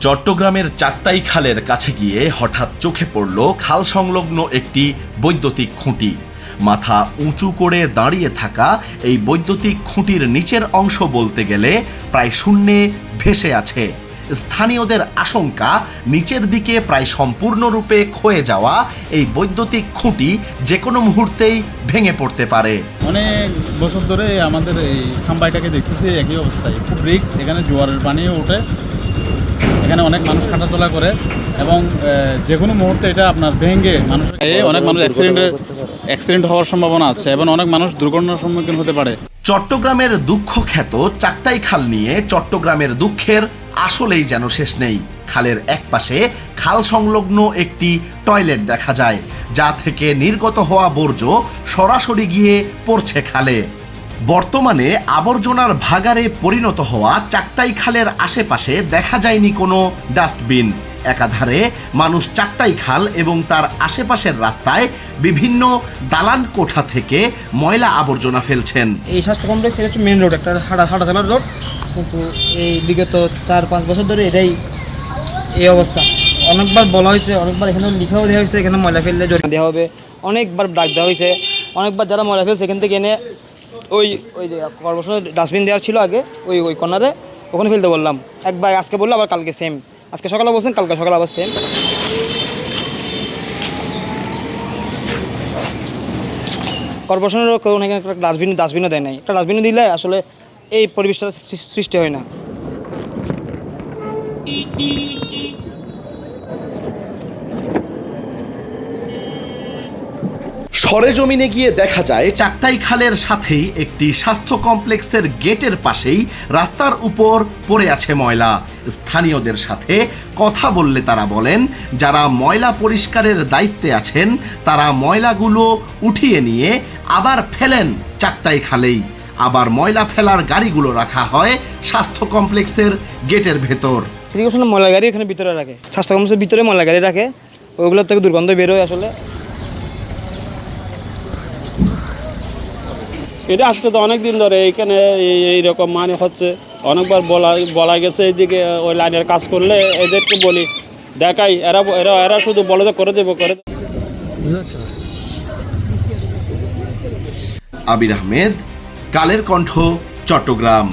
চট্টগ্রামের চাক্তাই খালের কাছে গিয়ে হঠাৎ চোখে পড়ল খাল সংলগ্ন একটি বৈদ্যুতিক খুঁটি। মাথা উঁচু করে দাঁড়িয়ে থাকা এই বৈদ্যুতিক খুঁটির নিচের অংশ বলতে গেলে প্রায় শূন্যে ভেসে আছে। স্থানীয়দের আশঙ্কা, নিচের দিকে প্রায় সম্পূর্ণরূপে ক্ষয়ে যাওয়া এই বৈদ্যুতিক খুঁটি যে কোনো মুহূর্তেই ভেঙে পড়তে পারে। অনেক বছর ধরে আমাদের এই খাম্বাইটাকে দেখতেছি, একই অবস্থায়। খুব রিক্স এখানে জোয়ারের পানিও ওঠে। এখানে অনেক মানুষ হাঁটাচলা করে এবং যে কোনো মুহূর্তে এটা আপনার ভেঙে মানুষ অনেক মানুষ অ্যাক্সিডেন্টের অ্যাক্সিডেন্ট হওয়ার সম্ভাবনা আছে এবং অনেক মানুষ দুর্ঘটনার সম্মুখীন হতে পারে। চট্টগ্রামের দুঃখ খ্যাত চাক্তাই খাল নিয়ে চট্টগ্রামের দুঃখের আসলেই যেন শেষ নেই। খালের একপাশে খাল সংলগ্ন একটি টয়লেট দেখা যায়, যা থেকে নির্গত হওয়া বর্জ্য সরাসরি গিয়ে পড়ছে খালে। বর্তমানে আবর্জনার ভাগারে পরিণত হওয়া চাক্তাই খালের আশেপাশে দেখা যায়নি কোনো ডাস্টবিন। একাধারে মানুষ চাক্তাই খাল এবং তার আশেপাশের রাস্তায় বিভিন্ন দালান কোঠা থেকে ময়লা আবর্জনা ফেলছেন। এই স্বাস্থ্য কমপ্লেক্স এটা হচ্ছে মেন রোড একটা হাঁটা হাঁটাচলার রোড কিন্তু এই বিগত চার পাঁচ বছর ধরে এটাই এই অবস্থা। অনেকবার বলা হয়েছে, অনেকবার এখানে লিখাও দেওয়া হয়েছে, এখানে ময়লা ফেললে জরিমানা দেওয়া হবে। অনেকবার ডাক দেওয়া হয়েছে। অনেকবার যারা ময়লা ফেলছে, এখান থেকে এনে ওই ওই যে কর্পোরেশনের ডাস্টবিন দেওয়া ছিল আগে, ওই ওই কর্নারে, ওখানে ফেলতে বললাম। একবার আজকে বলল, আবার কালকে সেম আজকে সকালে বলছেন, কালকে সকালে আবার সেম কর্পোরেশনেরও কেউ নাকি একটা ডাস্টবিন, ডাস্টবিনও দেয় নাই। একটা ডাস্টবিনও দিলে আসলে এই পরিবেশটা সৃষ্টি হয় না। সরেজমিনে গিয়ে দেখা যায়, চাকতাই খালের সাথেই একটি স্বাস্থ্য কমপ্লেক্সের গেটের পাশেই রাস্তার উপর পড়ে আছে ময়লা। স্থানীয়দের সাথে কথা বললে তারা বলেন, যারা ময়লা পরিষ্কারের দায়িত্বে আছেন, তারা ময়লাগুলো উঠিয়ে নিয়ে আবার ফেলেন চাকতাই খালেই। আবার ময়লা ফেলার গাড়িগুলো রাখা হয় স্বাস্থ্য কমপ্লেক্সের গেটের ভেতর। ময়লা গাড়ি এখানে ভিতরে রাখে। স্বাস্থ্য কমপ্লেক্সের ভিতরে ময়লা গাড়ি রাখে। ওইগুলোর থেকে দুর্গন্ধ বেরোয় আসলে। এটা আজকে তো অনেক দিন ধরে এইখানে এই- এইরকম মানে হচ্ছে। অনেকবার বলা বলা গেছে এইদিকে ওই লাইনের কাজ করলে এদেরকে বলি, দেখাই, এরা এরা এরা শুধু বলে যে করে দেবো, করে আবির আহমেদ, কালের কণ্ঠ, চট্টগ্রাম।